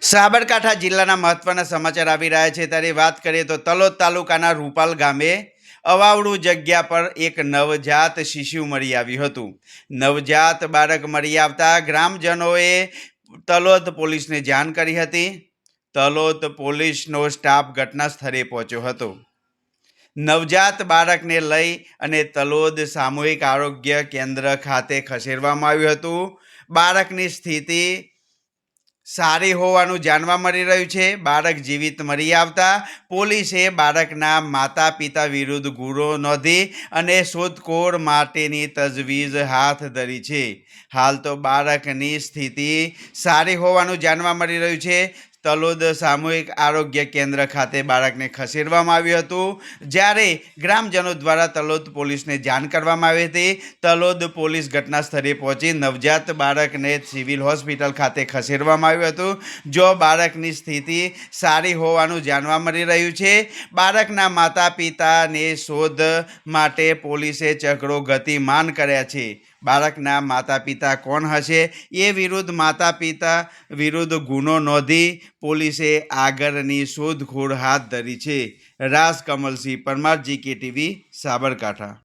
સાબરકાંઠા જિલ્લાના મહત્વના સમાચાર આવી રહ્યા છે. ત્યારે વાત કરીએ તો તલોદ તાલુકાના રૂપાલ ગામે અવાવડું જગ્યા પર એક નવજાત શિશુ મળી આવ્યું હતું. નવજાત બાળક મળી આવતા ગ્રામજનોએ તલોદ પોલીસને જાણ કરી હતી. તલોદ પોલીસનો સ્ટાફ ઘટના સ્થળે પહોંચ્યો હતો. નવજાત બાળકને લઈ અને તલોદ સામૂહિક આરોગ્ય કેન્દ્ર ખાતે ખસેડવામાં આવ્યું હતું. બાળકની સ્થિતિ સારી હોવાનું જાણવા મળી રહ્યું છે. બાળક જીવિત મળી આવતા પોલીસે બાળકના માતા પિતા વિરુદ્ધ ગુનો નોંધી અને શોધખોળ માટેની તજવીજ હાથ ધરી છે. હાલ તો બાળકની સ્થિતિ સારી હોવાનું જાણવા મળી રહ્યું છે. તલોદ સામૂહિક આરોગ્ય કેન્દ્ર ખાતે બાળકને ખસેડવામાં આવ્યું હતું. જ્યારે ગ્રામજનો દ્વારા તલોદ પોલીસને જાણ કરવામાં આવી હતી, તલોદ પોલીસ ઘટના સ્થળે પહોંચી નવજાત બાળકને સિવિલ હોસ્પિટલ ખાતે ખસેડવામાં આવ્યું હતું. જો બાળકની સ્થિતિ સારી હોવાનું જાણવા મળી રહ્યું છે, બાળકના માતા પિતાને શોધ માટે પોલીસે ચક્રો ગતિમાન કર્યા છે. બાળકના માતા પિતા કોણ હશે? એ વિરુદ્ધ માતા પિતા વિરુદ્ધ ગુનો નોંધી પોલીસે આગળની શોધખોળ હાથ ધરી છે. રાજ કમલસિંહ પરમાર જી કે ટીવી સાબરકાંઠા.